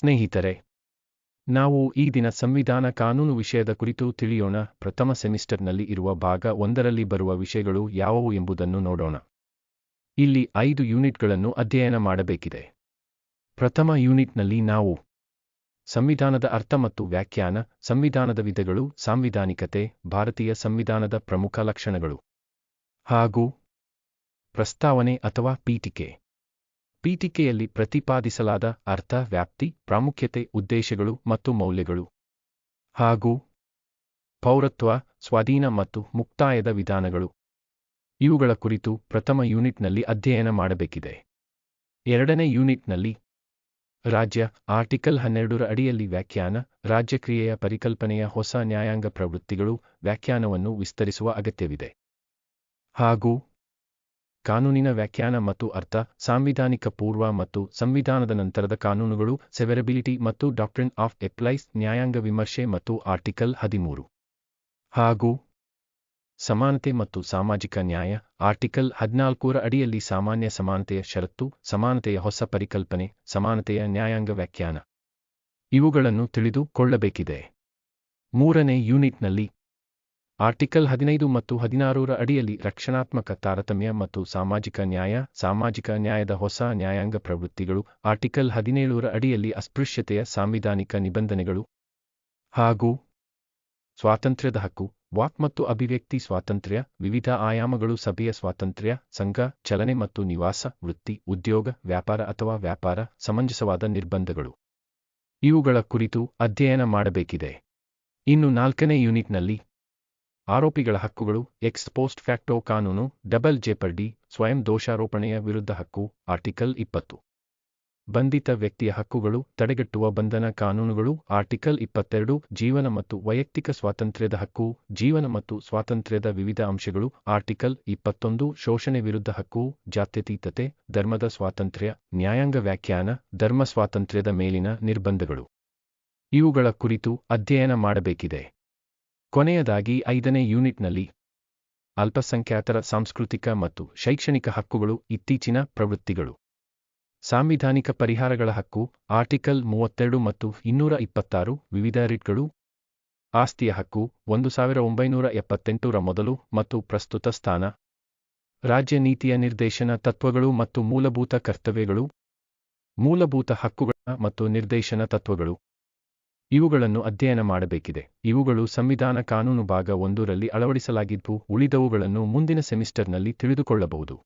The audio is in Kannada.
ಸ್ನೇಹಿತರೆ, ನಾವು ಈ ದಿನ ಸಂವಿಧಾನ ಕಾನೂನು ವಿಷಯದ ಕುರಿತು ತಿಳಿಯೋಣ. ಪ್ರಥಮ ಸೆಮಿಸ್ಟರ್ನಲ್ಲಿ ಇರುವ ಭಾಗ ಒಂದರಲ್ಲಿ ಬರುವ ವಿಷಯಗಳು ಯಾವುವು ಎಂಬುದನ್ನು ನೋಡೋಣ. ಇಲ್ಲಿ ಐದು ಯೂನಿಟ್ಗಳನ್ನು ಅಧ್ಯಯನ ಮಾಡಬೇಕಿದೆ. ಪ್ರಥಮ ಯೂನಿಟ್ನಲ್ಲಿ ನಾವು ಸಂವಿಧಾನದ ಅರ್ಥ ಮತ್ತು ವ್ಯಾಖ್ಯಾನ, ಸಂವಿಧಾನದ ವಿಧಗಳು, ಸಾಂವಿಧಾನಿಕತೆ, ಭಾರತೀಯ ಸಂವಿಧಾನದ ಪ್ರಮುಖ ಲಕ್ಷಣಗಳು ಹಾಗೂ ಪ್ರಸ್ತಾವನೆ ಅಥವಾ ಪೀಠಿಕೆ. ಪೀಠಿಕೆಯಲ್ಲಿ ಪ್ರತಿಪಾದಿಸಲಾದ ಅರ್ಥ, ವ್ಯಾಪ್ತಿ, ಪ್ರಾಮುಖ್ಯತೆ, ಉದ್ದೇಶಗಳು ಮತ್ತು ಮೌಲ್ಯಗಳು. ಹಾಗೂ ಪೌರತ್ವ, ಸ್ವಾಧೀನ ಮತ್ತು ಮುಕ್ತಾಯದ ವಿಧಾನಗಳು. ಇವುಗಳ ಕುರಿತು ಪ್ರಥಮ ಯೂನಿಟ್ನಲ್ಲಿ ಅಧ್ಯಯನ ಮಾಡಬೇಕಿದೆ. ಎರಡನೇ ಯೂನಿಟ್ನಲ್ಲಿ ರಾಜ್ಯ ಆರ್ಟಿಕಲ್ ಹನ್ನೆರಡರ ಅಡಿಯಲ್ಲಿ ವ್ಯಾಖ್ಯಾನ, ರಾಜ್ಯಕ್ರಿಯೆಯ ಪರಿಕಲ್ಪನೆಯ ಹೊಸ ನ್ಯಾಯಾಂಗ ಪ್ರವೃತ್ತಿಗಳು ವ್ಯಾಖ್ಯಾನವನ್ನು ವಿಸ್ತರಿಸುವ ಅಗತ್ಯವಿದೆ. ಹಾಗೂ ಕಾನೂನಿನ ವ್ಯಾಖ್ಯಾನ ಮತ್ತು ಅರ್ಥ, ಸಾಂವಿಧಾನಿಕ ಪೂರ್ವ ಮತ್ತು ಸಂವಿಧಾನದ ನಂತರದ ಕಾನೂನುಗಳು, ಸೆವೆರಬಿಲಿಟಿ ಮತ್ತು ಡಾಕ್ಟ್ರಿನ್ ಆಫ್ ಎಪ್ಲೈಸ್, ನ್ಯಾಯಾಂಗ ವಿಮರ್ಶೆ ಮತ್ತು ಆರ್ಟಿಕಲ್ ಹದಿಮೂರು. ಹಾಗೂ ಸಮಾನತೆ ಮತ್ತು ಸಾಮಾಜಿಕ ನ್ಯಾಯ, ಆರ್ಟಿಕಲ್ ಹದಿನಾಲ್ಕರ ಅಡಿಯಲ್ಲಿ ಸಾಮಾನ್ಯ ಸಮಾನತೆಯ ಷರತ್ತು, ಸಮಾನತೆಯ ಹೊಸ ಪರಿಕಲ್ಪನೆ, ಸಮಾನತೆಯ ನ್ಯಾಯಾಂಗ ವ್ಯಾಖ್ಯಾನ. ಇವುಗಳನ್ನು ತಿಳಿದುಕೊಳ್ಳಬೇಕಿದೆ. ಮೂರನೇ ಯೂನಿಟ್ನಲ್ಲಿ ಆರ್ಟಿಕಲ್ ಹದಿನೈದು ಮತ್ತು ಹದಿನಾರರ ಅಡಿಯಲ್ಲಿ ರಕ್ಷಣಾತ್ಮಕ ತಾರತಮ್ಯ ಮತ್ತು ಸಾಮಾಜಿಕ ನ್ಯಾಯ, ಸಾಮಾಜಿಕ ನ್ಯಾಯದ ಹೊಸ ನ್ಯಾಯಾಂಗ ಪ್ರವೃತ್ತಿಗಳು, ಆರ್ಟಿಕಲ್ ಹದಿನೇಳರ ಅಡಿಯಲ್ಲಿ ಅಸ್ಪೃಶ್ಯತೆಯ ಸಾಂವಿಧಾನಿಕ ನಿಬಂಧನೆಗಳು ಹಾಗೂ ಸ್ವಾತಂತ್ರ್ಯದ ಹಕ್ಕು, ವಾಕ್ ಮತ್ತು ಅಭಿವ್ಯಕ್ತಿ ಸ್ವಾತಂತ್ರ್ಯ, ವಿವಿಧ ಆಯಾಮಗಳು ಸಭೆಯ ಸ್ವಾತಂತ್ರ್ಯ, ಸಂಘ, ಚಲನೆ ಮತ್ತು ನಿವಾಸ, ವೃತ್ತಿ, ಉದ್ಯೋಗ, ವ್ಯಾಪಾರ ಅಥವಾ ವ್ಯಾಪಾರ, ಸಮಂಜಸವಾದ ನಿರ್ಬಂಧಗಳು. ಇವುಗಳ ಕುರಿತು ಅಧ್ಯಯನ ಮಾಡಬೇಕಿದೆ. ಇನ್ನು ನಾಲ್ಕನೇ ಯೂನಿಟ್ನಲ್ಲಿ ಆರೋಪಿಗಳ ಹಕ್ಕುಗಳು ಎಕ್ಸ್ ಪೋಸ್ಟ್ ಫ್ಯಾಕ್ಟೋ ಕಾನೂನು ಡಬಲ್ ಜೆಪರ್ಡಿ ಸ್ವಯಂ ದೋಷಾರೋಪಣೆಯ ವಿರುದ್ಧ ಹಕ್ಕು ಆರ್ಟಿಕಲ್ ಇಪ್ಪತ್ತು. ಬಂಧಿತ ವ್ಯಕ್ತಿಯ ಹಕ್ಕುಗಳು, ತಡೆಗಟ್ಟುವ ಬಂಧನ ಕಾನೂನುಗಳು ಆರ್ಟಿಕಲ್ ಇಪ್ಪತ್ತೆರಡು, ಜೀವನ ಮತ್ತು ವೈಯಕ್ತಿಕ ಸ್ವಾತಂತ್ರ್ಯದ ಹಕ್ಕು, ಜೀವನ ಮತ್ತು ಸ್ವಾತಂತ್ರ್ಯದ ವಿವಿಧ ಅಂಶಗಳು ಆರ್ಟಿಕಲ್ ಇಪ್ಪತ್ತೊಂದು, ಶೋಷಣೆ ವಿರುದ್ಧ ಹಕ್ಕು, ಜಾತ್ಯತೀತತೆ, ಧರ್ಮದ ಸ್ವಾತಂತ್ರ್ಯ, ನ್ಯಾಯಾಂಗ ವ್ಯಾಖ್ಯಾನ, ಧರ್ಮ ಸ್ವಾತಂತ್ರ್ಯದ ಮೇಲಿನ ನಿರ್ಬಂಧಗಳು. ಇವುಗಳ ಕುರಿತು ಅಧ್ಯಯನ ಮಾಡಬೇಕಿದೆ. ಕೊನೆಯದಾಗಿ ಐದನೇ ಯೂನಿಟ್ನಲ್ಲಿ ಅಲ್ಪಸಂಖ್ಯಾತರ ಸಾಂಸ್ಕೃತಿಕ ಮತ್ತು ಶೈಕ್ಷಣಿಕ ಹಕ್ಕುಗಳು ಇತ್ತೀಚಿನ ಪ್ರವೃತ್ತಿಗಳು. ಸಾಂವಿಧಾನಿಕ ಪರಿಹಾರಗಳ ಹಕ್ಕು, ಆರ್ಟಿಕಲ್ ಮೂವತ್ತೆರಡು ಮತ್ತು ಇನ್ನೂರ ಇಪ್ಪತ್ತಾರು, ವಿವಿಧ ರಿಟ್ಗಳು. ಆಸ್ತಿಯ ಹಕ್ಕು ಒಂದು ಸಾವಿರ ಒಂಬೈನೂರ ಎಪ್ಪತ್ತೆಂಟರ ಮೊದಲು ಮತ್ತು ಪ್ರಸ್ತುತ ಸ್ಥಾನ. ರಾಜ್ಯ ನೀತಿಯ ನಿರ್ದೇಶನ ತತ್ವಗಳು ಮತ್ತು ಮೂಲಭೂತ ಕರ್ತವ್ಯಗಳು. ಮೂಲಭೂತ ಹಕ್ಕುಗಳ ಮತ್ತು ನಿರ್ದೇಶನ ತತ್ವಗಳು. ಇವುಗಳನ್ನು ಅಧ್ಯಯನ ಮಾಡಬೇಕಿದೆ. ಇವುಗಳು ಸಂವಿಧಾನ ಕಾನೂನು ಭಾಗ ಒಂದರಲ್ಲಿ ಅಳವಡಿಸಲಾಗಿದ್ದು ಉಳಿದವುಗಳನ್ನು ಮುಂದಿನ ಸೆಮಿಸ್ಟರ್ನಲ್ಲಿ ತಿಳಿದುಕೊಳ್ಳಬಹುದು.